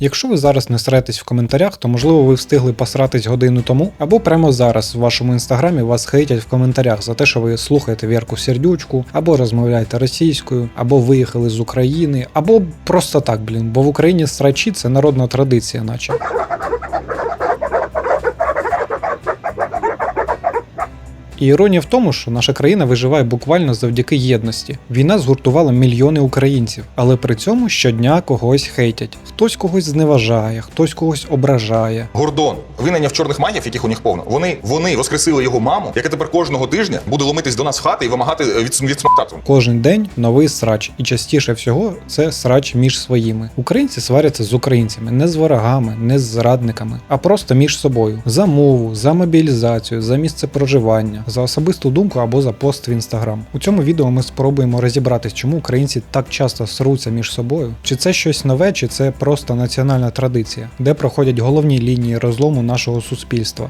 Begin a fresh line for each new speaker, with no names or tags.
Якщо ви зараз не сретесь в коментарях, то можливо ви встигли посратись годину тому, або прямо зараз в вашому інстаграмі вас хейтять в коментарях за те, що ви слухаєте Вірку Сердючку, або розмовляєте російською, або виїхали з України, або просто так, блін, бо в Україні срачі це народна традиція, наче. І іронія в тому, що наша країна виживає буквально завдяки єдності. Війна згуртувала мільйони українців, але при цьому щодня когось хейтять. Хтось когось зневажає, хтось когось ображає.
Гордон винайняв чорних магів, яких у них повно. Вони вони воскресили його маму, яка тепер кожного тижня буде ломитись до нас в хати і вимагати е, від, відсмоктати.
Кожен день новий срач, і частіше всього це срач між своїми. Українці сваряться з українцями, не з ворогами, не з зрадниками, а просто між собою за мову, за мобілізацію, за місце проживання, за особисту думку або за пост в інстаграм. У цьому відео ми спробуємо розібратись, чому українці так часто сруться між собою, чи це щось нове, чи це просто національна традиція, де проходять головні лінії розлому нашого суспільства.